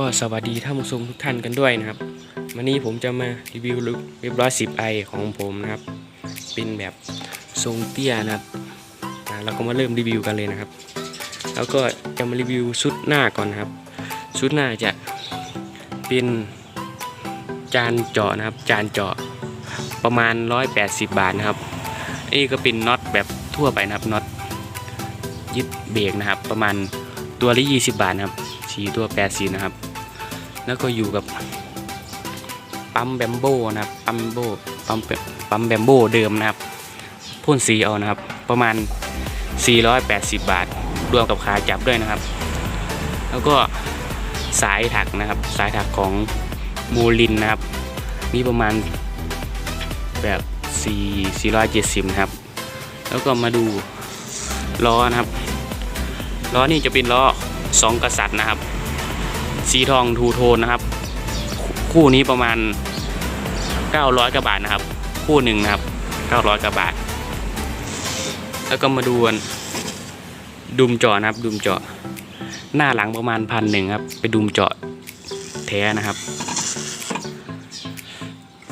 ก็สวัสดีท่านผู้ชมทุกท่านกันด้วยนะครับ วันนี้ผมจะมารีวิวเรียบร้อย10ไอของผมนะครับ เป็นแบบทรงเตี้ยนะครับเราก็มาเริ่มรีวิวกันเลยนะครับ แล้วก็จะมารีวิวชุดหน้าก่อนนะครับ ชุดหน้าจะเป็นจานเจาะนะครับ จานเจาะประมาณ 180 บาทนะครับอันนี้ก็เป็นน็อตแบบทั่วไปนะครับน็อตยึดเบรกนะครับ ประมาณตัวละ 20 บาทนะครับสีตัว80นะครับ แล้วก็อยู่กับปั๊มแบมโบนะครับปั๊มโบปั๊มปั๊มแบมโบเดิมนะครับพ่นสีเอานะครับ ประมาณ 480 บาท รวมกับขาจับด้วยนะครับ แล้วก็สายถักนะครับ สายถักของโมลินนะครับนี่ประมาณแบบ4 470นะครับ แล้วก็มาดูล้อนะครับล้อนี่จะเป็นล้อสองกษัตริย์นะครับ สีทองทูโทนนะครับ คู่นี้ประมาณ 900กว่าบาทนะครับ คู่หนึ่งนะครับ 900กว่าบาท แล้วก็มาดูกันดุมเจาะนะครับดุมเจาะหน้าหลังประมาณพันหนึ่งครับ ไปดุมเจาะแท้นะครับ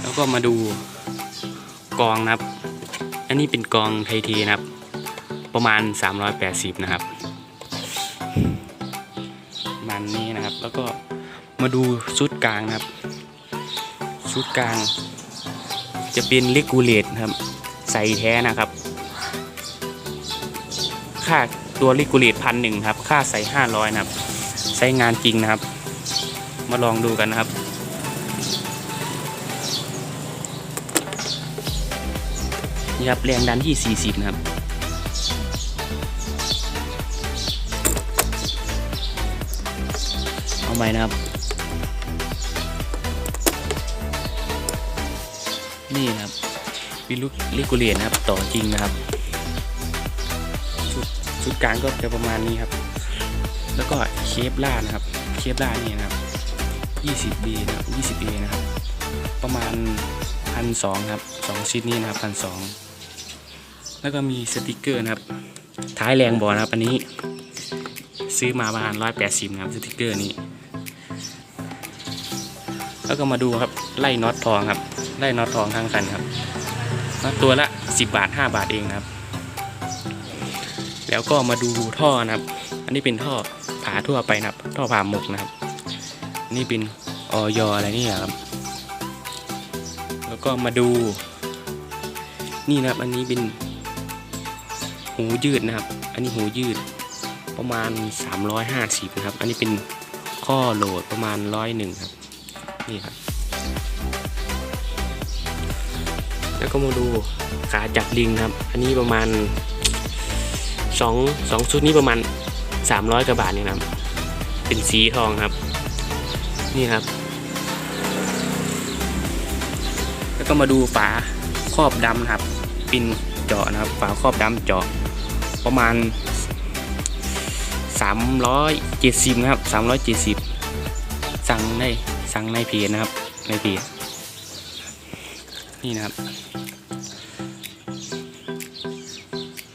แล้วก็มาดูกองนะครับ อันนี้เป็นกองไทยทีนะครับ ประมาณ 380 นะครับ แล้วก็มาดูชุดกลางนะครับชุดกลาง จะเป็นเลกูเลตครับ ใส่แท้นะครับ ค่าตัวเลกูเลตพันหนึ่งครับ ค่าใส่ห้าร้อยนะครับ ใช้งานจริงนะครับ มาลองดูกันนะครับนี่ครับแรงดันที่40นะครับาใหม่นะครับ นี่นะครับวิลุลิกูเลียนนะครับ ต่อจริงนะครับชุดชุดกลางก็จะประมาณนี้ครับ แล้วก็เคฟล่านะครับ เคฟล่านี่นะครับ 20B นะครับ 20A นะครับ ประมาณพันสองครับสองชิ้นนี้นะครับพันสองแล้วก็มีสติกเกอร์นะครับ ท้ายแรงบอนะครับ อันนี้ซื้อมาประมาณร้อยแปดสิบนะครับสติกเกอร์นี้ แล้วก็มาดูครับไล่น็อตทองครับไล่น็อตทองทั้งคันครับน็อตตัวละ 10 บาท 5 บาทเองครับ แล้วก็มาดูท่อนะครับ อันนี้เป็นท่อผ่าทั่วไปนะครับ ท่อผ่าหมกนะครับ นี่เป็นออยอะไรนี่ครับ แล้วก็มาดู นี่นะครับ อันนี้เป็นหูยืดนะครับ อันนี้หูยืดประมาณ 350นะครับ อันนี้เป็นข้อโหลดประมาณร้อยหนึ่งครับ นี่ครับ แล้วก็มาดูขาจับลิงครับ อันนี้ประมาณสองสองชุดนี้ประมาณ300กว่าบาทเนี่ยนะครับ เป็นสีทองครับ นี่ครับ แล้วก็มาดูฝาครอบดำครับ ปินเจาะนะครับ ฝาครอบดำเจาะประมาณ370นะครับ370 สั่งได้สั่งในเพจนะครับ ในเพจนี่นะครับ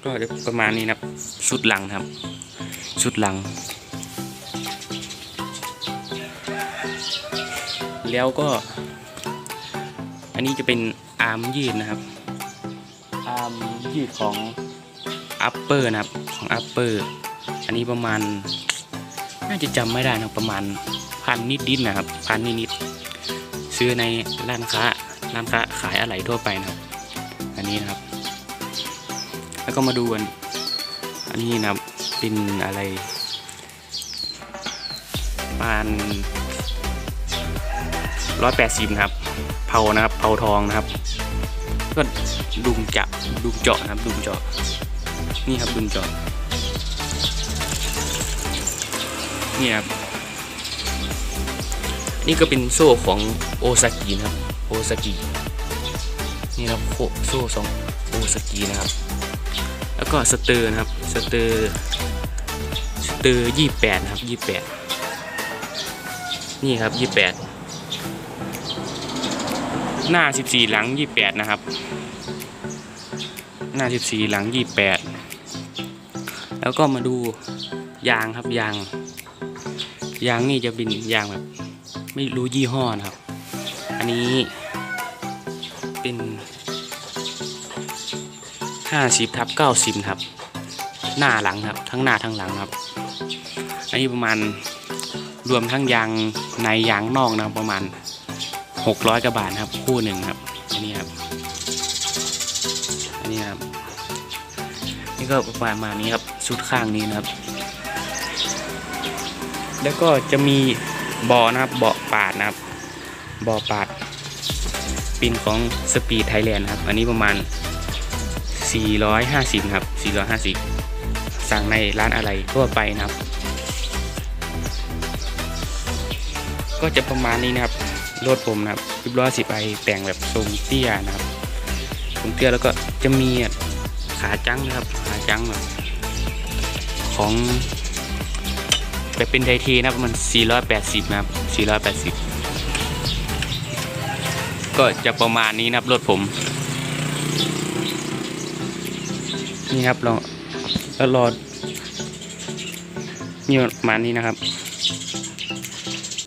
ก็จะประมาณนี้นะครับ ชุดหลังนะครับ ชุดหลัง แล้วก็ อันนี้จะเป็นอาร์มยืดนะครับอาร์มยืดของอัปเปอร์นะครับของอัปเปอร์อันนี้ประมาณ น่าจะจำไม่ได้นะครับประมาณ พันนิดนิดนะครับพันนิดนิดซื้อในร้านค้าร้านค้าขายอะไหล่ทั่วไปนะครับ อันนี้นะครับ แล้วก็มาดูกันอันนี้นะครับเป็นอะไรปาณร้อยแปดสิบนะครับ เผานะครับ เผาทองนะครับ ก็ดุมจับดุมเจาะนะครับดุมเจาะ นี่ครับดุมเจาะนี่ครับ นี่ก็เป็นโซ่ของโอซากินะครับโอซากินี่ครับโคโซ่สองโอซากินะครับ แล้วก็สเตอร์นะครับสเตอร์สเตอร์ยี่แปดครับยี่แปดนี่ครับยี่แปดหน้าสิบสี่หลังยี่แปดนะครับ หน้าสิบสี่หลังยี่แปดแล้วก็มาดูยางครับยาง ยางนี่จะเป็นยางแบบ ไม่รู้ยี่ห้อนะครับ อันนี้เป็นห้าสิบทับเก้าสิบครับ หน้าหลังครับ ทั้งหน้าทั้งหลังครับ อันนี้ประมาณรวมทั้งยางในยางนอกนะครับประมาณหกร้อยกว่าบาทครับ คู่หนึ่งครับ อันนี้ครับ อันนี้ครับ นี่ก็ประมาณนี้ครับชุดข้างนี้นะครับ แล้วก็จะมี บาะนะครับเบาะปาดนะครับเบาปาดปินของสปีดไทยแลนด์ครับ อันนี้ประมาณ 450 ครับ 450 สั่งในร้านอะไรทั่วไปนะครับ ก็จะประมาณนี้นะครับรถผมนะครับริบล้อสิบไอแต่งแบบทรงเตี้ยนะครับทรงเตี้ยแล้วก็จะมีขาจังนะครับ ขาจังแบบของ แบบเป็นไทยทีนะครับมัน 480 นะครับ 480 ก็จะประมาณนี้นะครับรถผม นี่ครับเราแล้วรอนี่ประมาณนี้นะครับ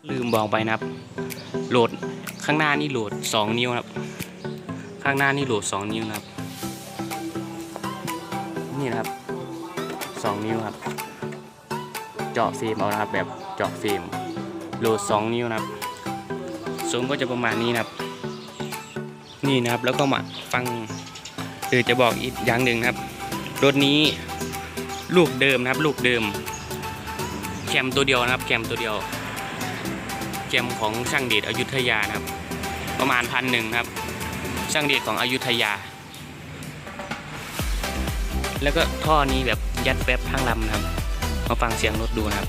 ลืมบอกไปนะครับ โหลดข้างหน้านี่โหลด 2 นิ้วครับ ข้างหน้านี่โหลด 2 นิ้วนะครับ นี่นะครับ 2 นิ้วครับ เจาะเฟรมเอานะครับ แบบเจาะเฟรมโหลด 2 นิ้วนะครับสูงก็จะประมาณนี้นะครับ นี่นะครับแล้วก็มาฟังเออจะบอกอีกอย่างหนึ่งนะครับ รถนี้ลูกเดิมนะครับ ลูกเดิม แคมตัวเดียวนะครับ แคมตัวเดียว แคมของช่างเดชอยุธยานะครับ ประมาณพันหนึ่งครับ ช่างเดชของอยุธยา แล้วก็ท่อนี้แบบยัดแป๊บทั้งลำนะครับ มาฟังเสียงรถดูนะครับ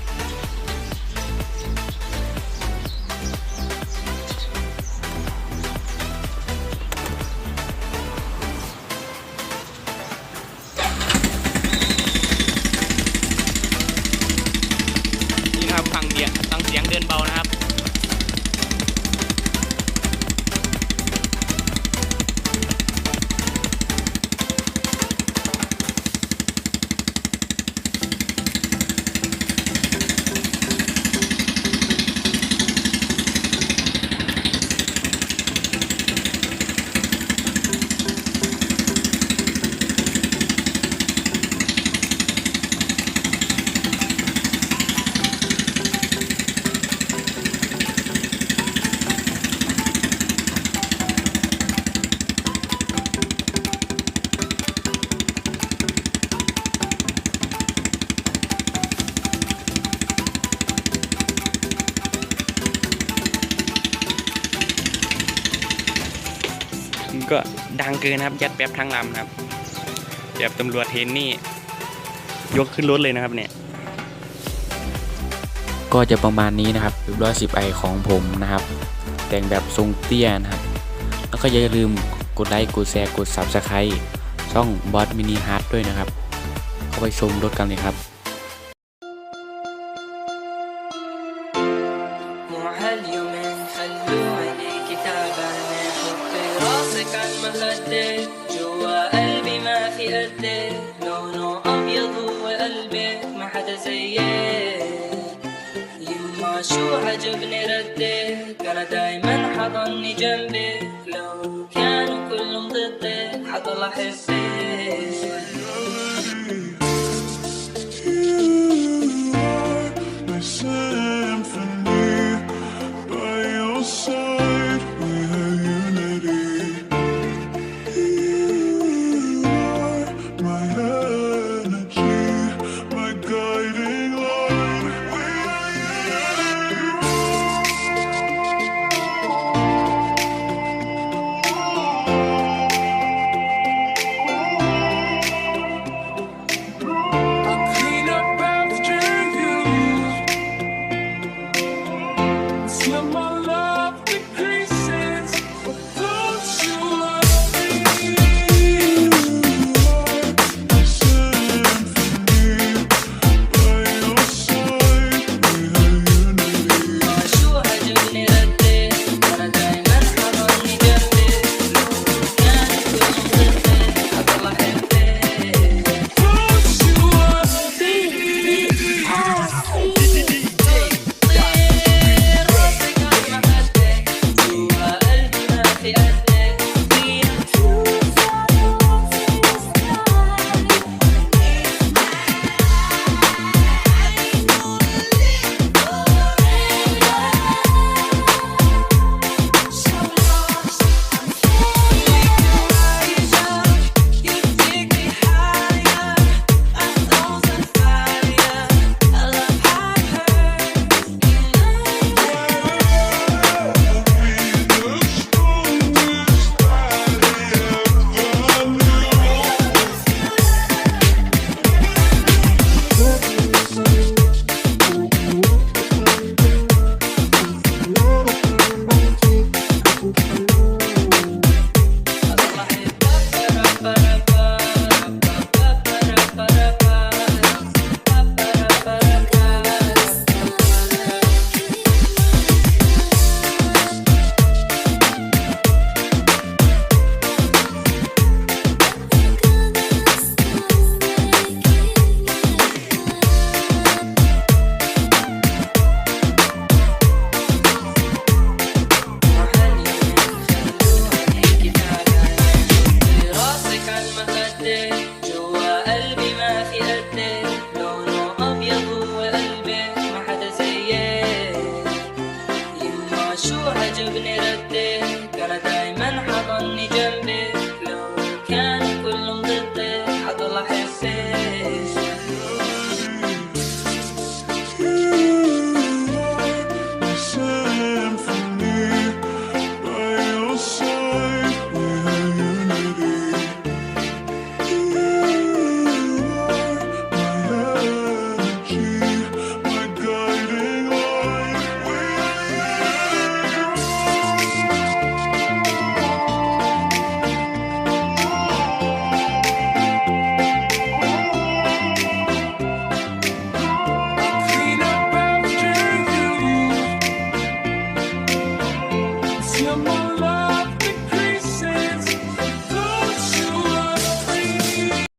ก็ดังเกินนะครับ ยัดแป๊บทั้งลำนะครับแบบตำรวจเห็นนี่ ยกขึ้นรถเลยนะครับเนี่ย ก็จะประมาณนี้นะครับร้อยสิบไอของผมนะครับ แต่งแบบทรงเตี้ยนะครับ แล้วก็อย่าลืมกดไลค์กดแชร์กด Subscribe ช่องบอสมินิฮาร์ดด้วยนะครับ เข้าไปชมรถกันเลยครับ مو هاليومين خلوا عينيك تعبانة راسك عالمخدة جوا قلبي ما في قدك لونه أبيض هو قلبك ما حدا زيك يما شو عجبني ردك أنا دايما حضني جنبك لو كانوا كلهم ضدك حضل أحبك